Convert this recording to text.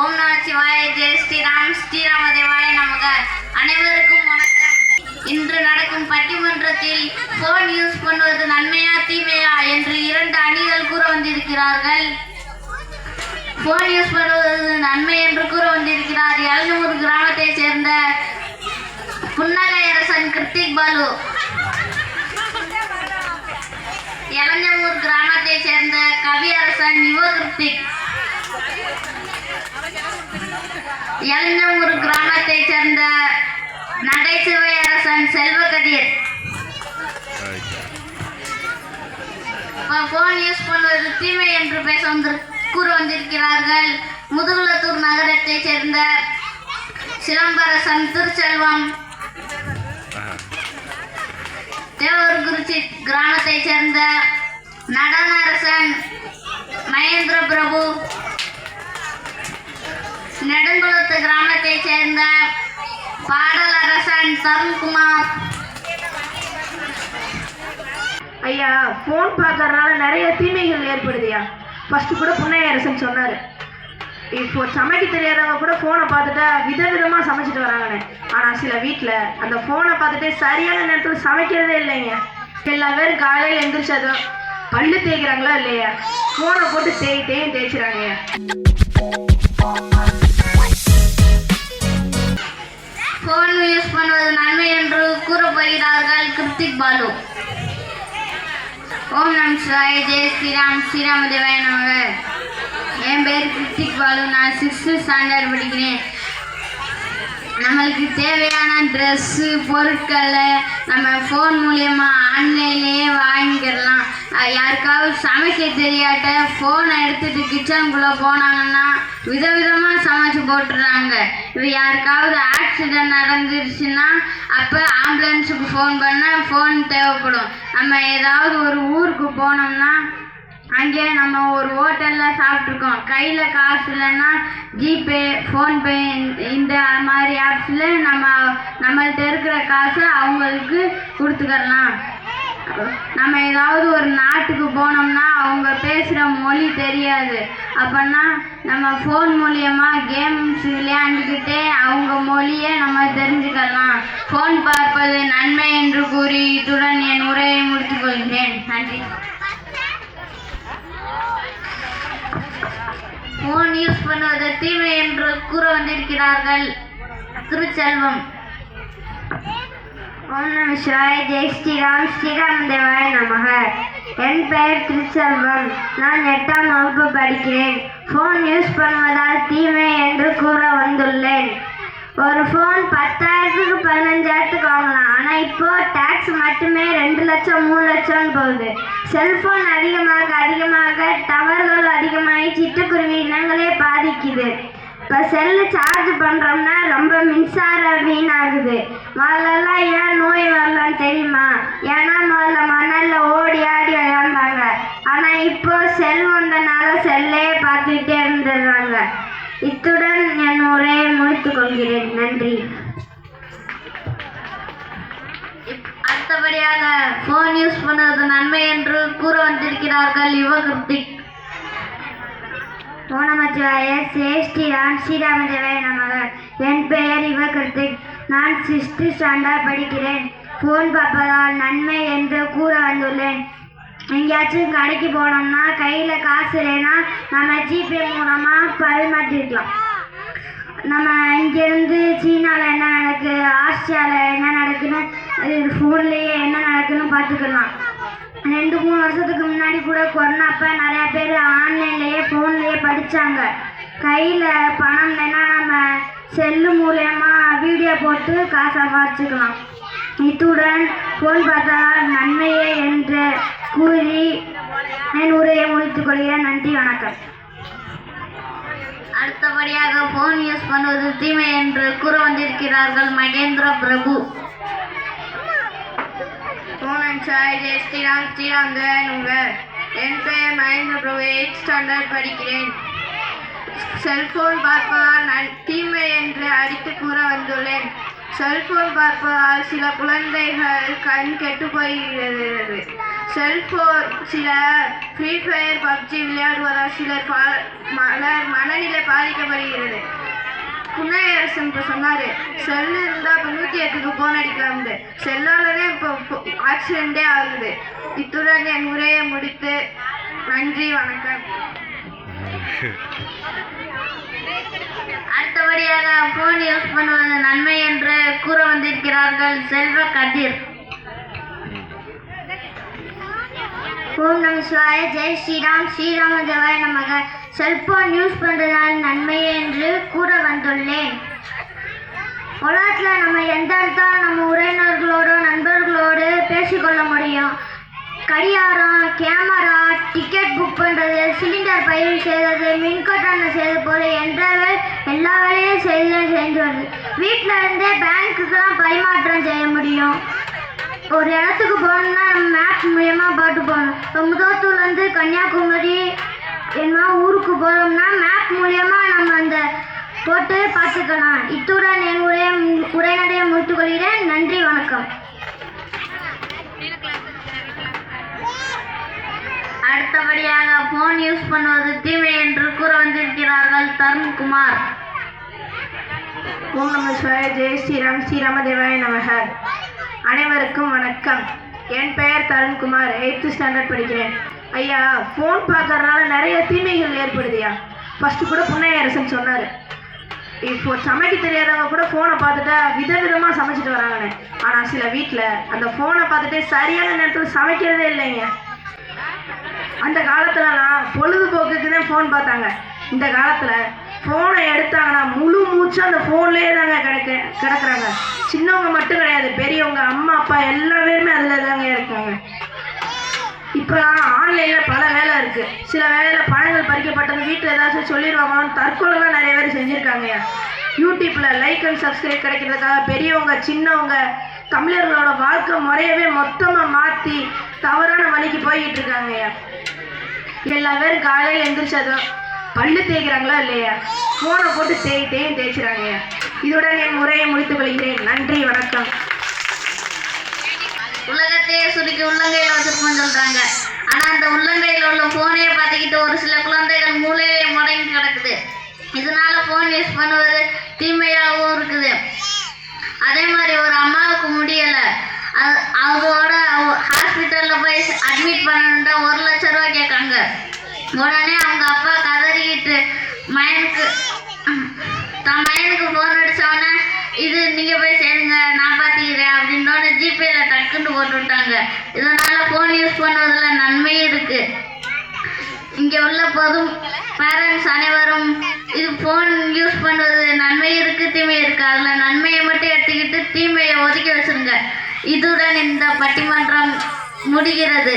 ஓம் நம சிவாய ஜெய ஸ்ரீராம். ஸ்ரீராமதேவாய நமக. அனைவருக்கும் வணக்கம். இன்று நடக்கும் பட்டிமன்றத்தில் போன் யூஸ் பண்ணுவது நன்மையா தீமையா என்று இரண்டு அணிகள் கூற வந்திருக்கிறார்கள். போன் யூஸ் பண்ணுவது நன்மை என்று கூற வந்திருக்கிறார் எழுநூறு கிராமத்தை சேர்ந்த புன்னகை அரசன் கிருத்திக் பாலு. இளஞ்சமூர் கிராமத்தை சேர்ந்த கவி அரசன் யுவ கிருத்திக். எலஞ்சமூர் கிராமத்தை சேர்ந்த நகைச்சுவை அரசன் செல்வகதிர் போன் யூஸ் பண்ணுவது தீமை என்று பேச வந்து கூற வந்திருக்கிறார்கள். முதுகுளத்தூர் நகரத்தை சேர்ந்த சிலம்பரசன் திருச்செல்வம். தேவர்குறிச்சி கிராமத்தை சேர்ந்த நடன அரசன் மகேந்திர பிரபு. நெடுங்குளத்து கிராமத்தைச் சேர்ந்த பாடல் அரசன் தருண்குமார் ஐயா ஃபோன் பார்க்கறதுனால நிறைய தீமைகள் ஏற்படுதுயா ஃபஸ்ட்டு கூட புன்னையரசன் சொன்னார். இப்போ சமைக்க தெரியாதவங்க கூட ஃபோனை பார்த்துட்டா விதவிதமாக சமைச்சிட்டு வராங்கண்ணே ஆனால் சில வீட்டில் அந்த ஃபோனை பார்த்துட்டு சரியான நேரத்தில் சமைக்கிறதே இல்லைங்க. எல்லா பேரும் காலையில் எந்திரிச்சதும் பல்லு தேய்க்கிறாங்களோ இல்லையா? ஃபோனை போட்டு தேய் தேயும் தேய்ச்சிறாங்கய்யா. போன் யூஸ் பண்ணுவது நன்மை என்று கூறப்படுகிறார்கள் கிருத்திக் பாலு. ஓம் நம் சிவாய. ஜெய் ஸ்ரீராம். ஸ்ரீராமதேவாய நமக. என் பேர் கிருத்திக் பாலு. நான் சிக்ஸ்த்து ஸ்டாண்டர்ட் படிக்கிறேன். நம்மளுக்கு தேவையான ட்ரெஸ்ஸு பொருட்களை நம்ம ஃபோன் மூலயமா ஆன்லைன்லேயே வாங்கிக்கிடலாம் யாருக்காவது சமைக்க தெரியாட்ட ஃபோனை எடுத்துட்டு கிச்சனுக்குள்ளே போனாங்கன்னா விதவிதமாக சமைச்சு போட்டுடுறாங்க இப்போ யாருக்காவது ஆக்சிடென்ட் நடந்துருச்சுன்னா அப்போ ஆம்புலன்ஸுக்கு ஃபோன் பண்ணால் ஃபோன் தேவைப்படும். நம்ம ஏதாவது ஒரு ஊருக்கு போனோம்னா அங்கே நம்ம ஒரு ஹோட்டலில் சாப்பிட்ருக்கோம் கையில் காசு இல்லைன்னா ஜிபே ஃபோன்பே இந்த மாதிரி ஆப்ஸில் நம்ம நம்மள்கிட்ட இருக்கிற காசை அவங்களுக்கு கொடுத்துக்கலாம் நம்ம ஏதாவது ஒரு நாட்டுக்கு போனோம்னா அவங்க பேசுகிற மொழி தெரியாது. அப்போன்னா நம்ம ஃபோன் மூலியமாக கேம்ஸ் விளையாண்டுக்கிட்டே அவங்க மொழியை நம்ம தெரிஞ்சுக்கலாம். ஃபோன் பார்ப்பது நன்மை என்று கூறி இத்துடன் என் உரையை முடித்துக் கொள்கிறேன். நன்றி. ஃபோன் யூஸ் பண்ணுவது தீமை என்று கூற வந்திருக்கிறார்கள். திருச்செல்வம். ஓம் நம சிவாய். ஜெய் ஸ்ரீராம். ஸ்ரீராம் தேவாய நமக. என் பெயர் திருச்செல்வம். நான் எட்டாம் வகுப்பு படிக்கிறேன். ஃபோன் யூஸ் பண்ணுவதால் தீமை என்று கூற வந்துள்ளேன். ஒரு ஃபோன் பத்தாயிரத்துக்கு பதினஞ்சாயிரத்துக்கு வாங்கலாம். ஆனால் இப்போ டேக்ஸ் மட்டுமே ரெண்டு லட்சம் மூணு லட்சம்னு போகுது. செல்ஃபோன் அதிகமாக அதிகமாக டவர்கள் அதிகமாகி சிட்டுக்குருவி இனங்களே பாதிக்குது. இப்போ செல்லு சார்ஜ் பண்ணுறோம்னா ரொம்ப மின்சாரம் வீணாகுது. முதல்லலாம் ஏன் நோய் வரலன்னு தெரியுமா? ஏன்னா முதல்ல மணலில் ஓடி ஆடி விளையாண்டாங்க. ஆனால் இப்போ செல் வந்தனால செல்லே பார்த்துக்கிட்டே இருந்துடுறாங்க. இத்துடன் என் உரையை முடித்துக் கொள்கிறேன். நன்றி. அடுத்தபடியாக ஃபோன் யூஸ் பண்ணுவது நன்மை என்று கூற வந்திருக்கிறார்கள் யுவகிருத்திக். சேஷ்டி ராம் ஸ்ரீராம ஸ்ரீராமதேவாய நமக என் பெயர் யுவகிருத்திக். நான் சிஸ்டி ஸ்டாண்டர்ட் படிக்கிறேன். ஃபோன் பார்ப்பதால் நன்மை என்று கூற வந்துள்ளேன். எங்கேயாச்சும் கடைக்கு போனோம்னா கையில் காசு இல்லைன்னா நம்ம ஜிபே மூலமாக பரிமாற்றிருக்கலாம் நம்ம இங்கேருந்து சீனாவில் என்ன நடக்குது ஆஸ்திரியாவில் என்ன நடக்குதுன்னு ஃபோன்லேயே என்ன நடக்குன்னு பார்த்துக்கலாம். ரெண்டு மூணு வருஷத்துக்கு முன்னாடி கூட கொரோனா அப்போ நிறையா பேர் ஆன்லைன்லேயே ஃபோன்லேயே படித்தாங்க கையில் பணம் இல்லைன்னா நம்ம செல்லு மூலயமா வீடியோ போட்டு காசை சம்பாதிச்சுக்கலாம் இத்துடன் ஃபோன் பார்த்தா நன்மையே என்று கூறி என் உரையை முடித்துக் கொள்கிறேன். நன்றி வணக்கம். அடுத்தபடியாக ஃபோன் யூஸ் பண்ணுவது தீமை என்று கூற வந்திருக்கிறார்கள் மகேந்திர பிரபு. ஓணம் சாய் ஜெய் ஸ்ரீராம் ஸ்ரீராம் தேவனுங்க என் பெயர் மகேந்திர பிரபு எயிட் ஸ்டாண்டர்ட் படிக்கிறேன். செல்போன் பார்ப்பதால் நன் தீமை என்று அடித்து கூற வந்துள்ளேன். செல்போன் பார்ப்பதால் சில குழந்தைகள் கண் கெட்டு போகிறது செல்போன் சில ஃப்ரீ ஃபயர் பப்ஜி விளையாடுவதால் சிலர் பா மலர் மனநிலை பாதிக்கப்படுகிறது. புன்னையரசன் இப்போ சொன்னார் செல்லு இருந்தால் இப்போ நூற்றி எட்டுக்கு ஃபோன் அடிக்கலாம்னு செல்லாலதான் இப்போ ஆக்சிடெண்ட்டே ஆகுது. இத்துடன் என் உரையை முடித்து நன்றி வணக்கம். அடுத்தபடியாக ஃபோன் யூஸ் பண்ணுவது நன்மை என்று கூற வந்திருக்கிறார்கள் செல்வ கதிர். ஓம் நம சிவாய ஜெய் ஸ்ரீராம் ஸ்ரீராம ஜவாய நமக. செல்போன் யூஸ் பண்ணுறதால் நன்மையே என்று கூற வந்துள்ளேன். உலகத்தில் நம்ம எந்த இடத்துல நம்ம உறவினர்களோட நண்பர்களோடு பேசிக்கொள்ள முடியும்? கடியாரம் கேமரா டிக்கெட் புக் பண்ணுறது சிலிண்டர் பயிர் செய்கிறது மின்கட்டணம் செய்வது போல எந்த எல்லா வேலையும் செய்து செஞ்சு வருது. வீட்டில் இருந்தே பேங்க்குக்கெல்லாம் பரிமாற்றம் செய்ய முடியும். ஒரு இடத்துக்கு போகணுன்னா நம்ம மேப் மூலியமா பாட்டு போகணும். இப்போ முதத்தூர்லேருந்து கன்னியாகுமரி என்ன ஊருக்கு போகிறோம்னா மேப் மூலியமா நம்ம அந்த போட்டு பார்த்துக்கலாம். இத்துடன் என் உரைய உரைநடையை முடித்துக் கொள்கிறேன் நன்றி வணக்கம். அடுத்தபடியாக ஃபோன் யூஸ் பண்ணுவது தீமை என்று கூற வந்திருக்கிறார்கள் தருண்குமார். ஓம் நம சிவாய ஜெய் ஸ்ரீராம் ஸ்ரீராமதேவாய நமக. அனைவருக்கும் வணக்கம். என் பெயர் தருண்குமார். எயித்து ஸ்டாண்டர்ட் படிக்கிறேன். ஐயா ஃபோன் பார்க்கறதுனால நிறைய தீமைகள் ஏற்படுதுயா ஃபஸ்ட்டு கூட புன்னையரசன் சொன்னார். இப்போ சமைக்க தெரியாதவங்க கூட ஃபோனை பார்த்துட்டா விதவிதமாக சமைச்சிட்டு வராங்கண்ணே ஆனால் சில வீட்டில் அந்த ஃபோனை பார்த்துட்டு சரியான நேரத்தில் சமைக்கிறதே இல்லைங்க. அந்த காலத்துலலாம் பொழுதுபோக்குக்கு தான் ஃபோன் பார்த்தாங்க. இந்த காலத்தில் ஃபோனை எடுத்தாங்கன்னா முழு மூச்சும் அந்த ஃபோன்லேயே தாங்க கிடக்க கிடக்குறாங்க. சின்னவங்க மட்டும் கிடையாது பெரியவங்க அம்மா அப்பா எல்லா பேருமே அதில் தாங்க இருக்காங்க. இப்போ ஆன்லைனில் பல வேலை இருக்குது சில வேலையில் பழங்கள் பறிக்கப்பட்டது வீட்டில் ஏதாச்சும் சொல்லிடுவாங்கன்னு தற்கொலைலாம் நிறைய பேர் செஞ்சுருக்காங்க யூடியூப்பில் லைக் அண்ட் சப்ஸ்கிரைப் கிடைக்கிறதுக்காக பெரியவங்க சின்னவங்க தமிழர்களோட வாழ்க்கை முறையவே மொத்தமாக மாற்றி தவறான வழிக்கு போய்கிட்டு இருக்காங்கய்யா. எல்லா பேரும் காலையில் எந்திரிச்சதும் பல்லு தேய்க்கிறாங்களா இல்லையா? ஃபோனை போட்டு தேய் தேயும் தேய்ச்சிறாங்கய்யா. இதுடன் என் முறையை முடித்துக் கொள்கிறேன். நன்றி வணக்கம். உலகத்தையே சுருக்கி உள்ளங்கையில் வச்சிருக்கோம்னு சொல்றாங்க. ஆனா அந்த உள்ளங்கையில உள்ள போனையே பார்த்துக்கிட்டு ஒரு சில குழந்தைகள் மூளையிலே முடங்கி கிடக்குது. இதனால போன் யூஸ் பண்ணுவது தீமையாகவும் இருக்குது. அதே மாதிரி ஒரு அம்மாவுக்கு முடியல. அது- அவரோட ஹாஸ்பிட்டல்ல போய் அட்மிட் பண்ணணும்னா ஒரு லட்ச ரூபா கேட்காங்க. உடனே அவங்க அப்பா கதறிக்கிட்டு மயனுக்கு தன் மயனுக்கு ஃபோன் அடிச்சவொடனே இது நீங்கள் போய் சேருங்க நான் பார்த்துக்கிறேன் அப்படின்னோட ஜிபேல டக்குன்னு போட்டு விட்டாங்க இதனால ஃபோன் யூஸ் பண்ணுவதில் நன்மையும் இருக்கு. இங்கே உள்ள பொது பேரண்ட்ஸ் அனைவரும் இது ஃபோன் யூஸ் பண்ணுவது நன்மை இருக்கு தீமை இருக்கு. அதில் நன்மையை மட்டும் எடுத்துக்கிட்டு தீமையை ஒதுக்கி வச்சுருங்க. இதுடன் இந்த பட்டிமன்றம் முடிகிறது.